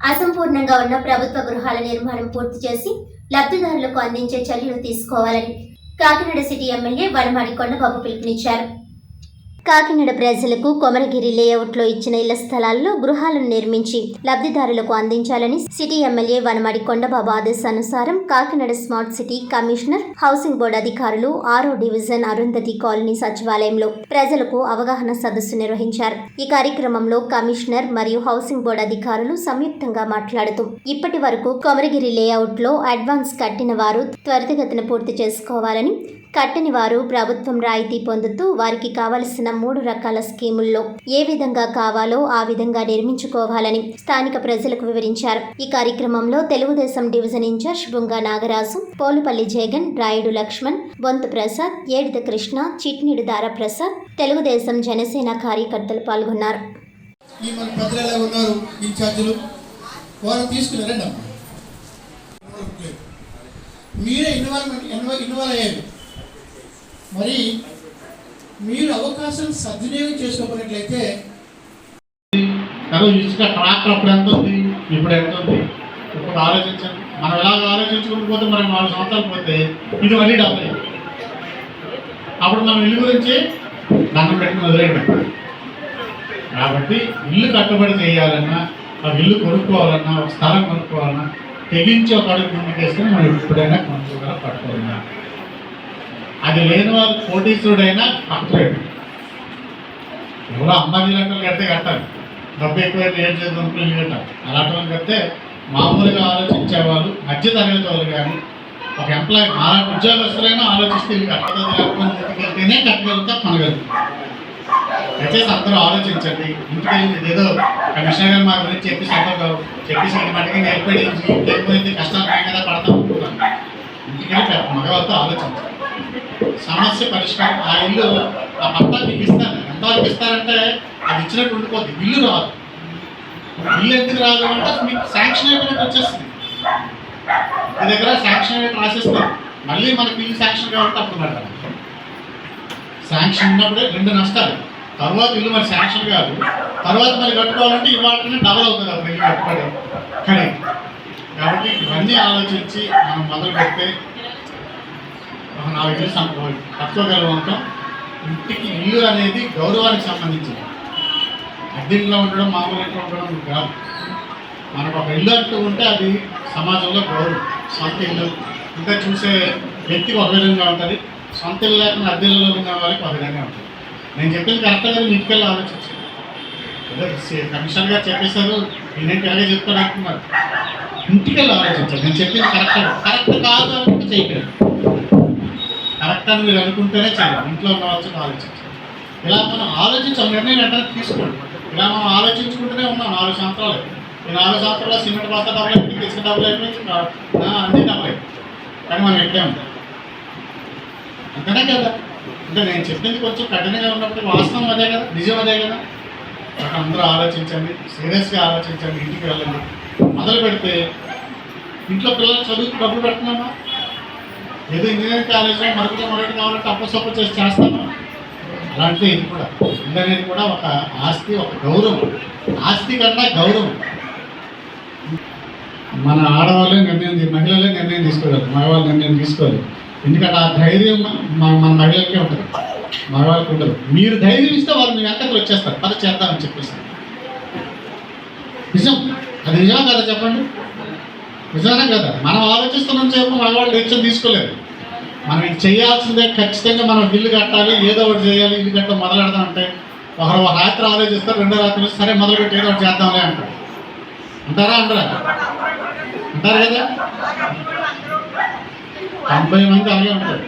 అసంపూర్ణంగా ఉన్న ప్రభుత్వ గృహాల నిర్మాణం పూర్తి చేసి లబ్ధిదారులకు అందించే చర్యలు తీసుకోవాలని కాకినాడ సిటీ ఎమ్మెల్యే వనమాడి కొండబాబు పిలుపునిచ్చారు. కాకినాడ ప్రజలకు కొమరగిరి లేఅవుట్లో ఇచ్చిన ఇళ్ళ స్థలాల్లో గృహాలను నిర్మించి లబ్ధిదారులకు అందించాలని సిటీ ఎమ్మెల్యే వనమాడి కొండబాబు ఆదేశానుసారం Kakinada smart city commissioner housing board అధికారులు ఆరో డివిజన్ అరుంధతి కాలనీ సచివాలయంలో ప్రజలకు అవగాహన సదస్సు నిర్వహించారు. ఈ కార్యక్రమంలో కమిషనర్ మరియు హౌసింగ్ బోర్డు అధికారులు సంయుక్తంగా మాట్లాడుతూ ఇప్పటి వరకు కొమరగిరి లేఅవుట్లో అడ్వాన్స్ కట్టిన వారు త్వరితగతిన పూర్తి చేసుకోవాలని కట్టని వారు ప్రభుత్వం రాయితీ పొందుతూ వారికి కావలసిన మూడు రకాల స్కీముల్లో ఏ విధంగా కావాలో ఆ విధంగా నిర్మించుకోవాలని స్థానిక ప్రజలకు వివరించారు. ఈ కార్యక్రమంలో Telugu Desam division in charge Bunga Nagaraju Polupalli Jagan Rayudu Lakshman Bonthu Prasad Edida Krishna Chitnidu Daraprasad Telugu Desam Janasena కార్యకర్తలు పాల్గొన్నారు. మీరే ఇన్వాల్వ్ ఇన్వాల్వ్ అయ్యారు. మరి మీరు అవకాశం సద్వినియోగం చేసుకోకున్నట్లయితే కదా ఇసుక ట్రాక్టర్ అప్పుడు ఎంత ఉంది? ఇప్పుడు ఎంత ఉంది? ఇప్పుడు ఆలోచించండి. మనం ఎలా ఆలోచించుకుంటూ పోతే మనం నాలుగు సంవత్సరాలు పోతే ఇది మళ్ళీ డబ్బులు అప్పుడు మనం ఇల్లు గురించి దండం పెట్టుకుని వదిలేయండి. కాబట్టి ఇల్లు కట్టుబడి చేయాలన్నా ఆ ఇల్లు కొనుక్కోవాలన్నా ఒక స్థలం కొనుక్కోవాలన్నా తెగించి ఒక అడుగు ముందుకు మనం ఎప్పుడైనా కొనుక్కోగల పట్టుకోవాలి అది లేని వాళ్ళు కోటీశ్వరుడైనా కట్టలేదు ఎవరో అంబానీ లెక్కలు కడితే కట్టాలి. డబ్బు ఎక్కువైతే ఏం చేద్దాం అనుకుని కట్టాలి? అలాంటి వాళ్ళు కడితే మామూలుగా ఆలోచించేవాళ్ళు మధ్య తరగతి వాళ్ళు కానీ ఒక ఎంప్లాయీ మాలాంటి ఉద్యోగస్తులైనా ఆలోచిస్తే ఇల్లు కట్టదు లేకపోతే ఇంటికెళ్తేనే కట్టగలుగుతా కొనగలుగుతాం. దయచేసి అందరూ ఆలోచించండి. ఇంటికి ఏదో కమిషనర్ గారు మా గురించి చెప్పి అందరూ చెప్పేసి ఇంటి నేర్పడి లేకపోతే కష్టాలు మేము కదా పడతాం అనుకుంటున్నాను ఇంటికి మగవాళ్ళతో ఆలోచించాలి సమస్య పరిష్కారం. ఆ ఇల్లు ఆ పట్టా మీకు ఇస్తాను ఎంతవరకు ఇస్తారంటే అది ఇచ్చినట్టు ఉండిపోద్ది. ఇల్లు రాదు. ఇల్లు ఎందుకు రాదు అంటే మీకు శాంక్షన్ అయిపోయినట్టు వచ్చేస్తుంది. మీ దగ్గర శాంక్షన్ అయినట్టు రాసేస్తారు. మళ్ళీ మనకి ఇల్లు శాంక్షన్ కాబట్టి అప్పుడు పెట్టాలి శాంక్షన్ ఉన్నప్పుడే రెండు నష్టాలు. తర్వాత ఇల్లు మరి శాంక్షన్ కాదు. తర్వాత మరి కట్టుకోవాలంటే ఇవాళనే డబల్ అవుతుంది అప్పుడు ఇల్లు కట్టుకోవడం. కానీ కాబట్టి ఇవన్నీ ఆలోచించి మనం మొదలు పెడితే నాలుగు ఇల్లు తక్కువ కట్టుకోగలం ఇంటికి ఇల్లు అనేది గౌరవానికి సంబంధించింది. అద్దెంట్లో ఉండడం మామూలు ఇంట్లో ఉండడం కాదు. మనకు ఒక ఇల్లు అంటూ ఉంటే అది సమాజంలో గౌరవం. సొంత ఇల్లు. ఇంకా చూసే వ్యక్తి ఒక విధంగా ఉంటుంది. సొంత ఇల్లు లేకుండా అద్దెల్లో ఉన్న వాళ్ళకి ఒక విధంగా ఉంటుంది. నేను చెప్పింది కరెక్ట్గా మీరు ఇంటికెళ్ళి ఆలోచించాను ఏదో సి- కమిషనర్ గారు చెప్పేశారు నేనేంటి అలాగే చెప్తాను అంటున్నారు. ఇంటికెళ్ళి ఆలోచించాలి నేను చెప్పింది కరెక్ట్ కరెక్ట్ కాదు అనుకుంటే చేయగలరు కరెక్ట్ అని మీరు అనుకుంటేనే చాలా. ఇంట్లో ఉన్న ఆలోచించాలి ఇలా మనం ఆలోచించాం నిర్ణయం వెంటనే తీసుకోండి. ఇలా మనం ఆలోచించుకుంటూనే ఉన్నాం. నాలుగు సంవత్సరాలు ఈ నాలుగు సంవత్సరాల్లో సిమెంట్ బస్తా డబ్బులు అయిపోయింది ఇసుక డబ్బులు అయిపోయింది అన్ని డబ్బులు కానీ మనం ఎట్లే ఉంటాం. అంతనే కదా? అంటే నేను చెప్పింది కొంచెం కఠినంగా ఉన్నప్పుడు వాస్తవం అదే కదా? నిజం అదే కదా? అక్కడ అందరూ ఆలోచించండి. సీరియస్గా ఆలోచించండి. ఇంటికి వెళ్ళండి. మొదలు పెడితే ఇంట్లో పిల్లలు చదువుకు డబ్బులు పెడుతున్నామా? ఏదో ఇంజనీరింగ్ కాలేజ్లో మరొకటి మరొకటి కావాలంటే తప్పసొప్ప చేసి చేస్తాను. అలాంటిది ఇది కూడా. ఇంజనీరింగ్ కూడా ఒక ఆస్తి ఒక గౌరవం. ఆస్తి కన్నా గౌరవం. మన ఆడవాళ్ళే నిర్ణయం మహిళలే నిర్ణయం తీసుకోగలరు మగవాళ్ళు నిర్ణయం తీసుకోలేదు ఎందుకంటే ఆ ధైర్యం మన మన మహిళలకే ఉంటుంది. మగవాళ్ళకి ఉండదు మీరు ధైర్యం ఇస్తే వాళ్ళు మీ వెంటకు వచ్చేస్తారు. పద చేద్దామని చెప్పేసి. నిజం? అది నిజమా కదా చెప్పండి? నిజమే కదా? మనం ఆలోచిస్తున్నాం చెప్పు మగవాళ్ళు డెసిషన్ తీసుకోలేదు. మనం ఇది చేయాల్సిందే ఖచ్చితంగా మనం ఇల్లు కట్టాలి ఏదో ఒకటి చేయాలి ఇల్లు కట్టడం మొదలు అంటే ఒకరు ఒక రాత్రి ఆలోచిస్తారు రెండో రాత్రి సరే మొదలు పెట్టి ఏదో ఒకటి చేద్దాంలే అంటారు. అంటారా అంటారా? అంటారు కదా? తొంభై మంది అలాగే ఉంటారు.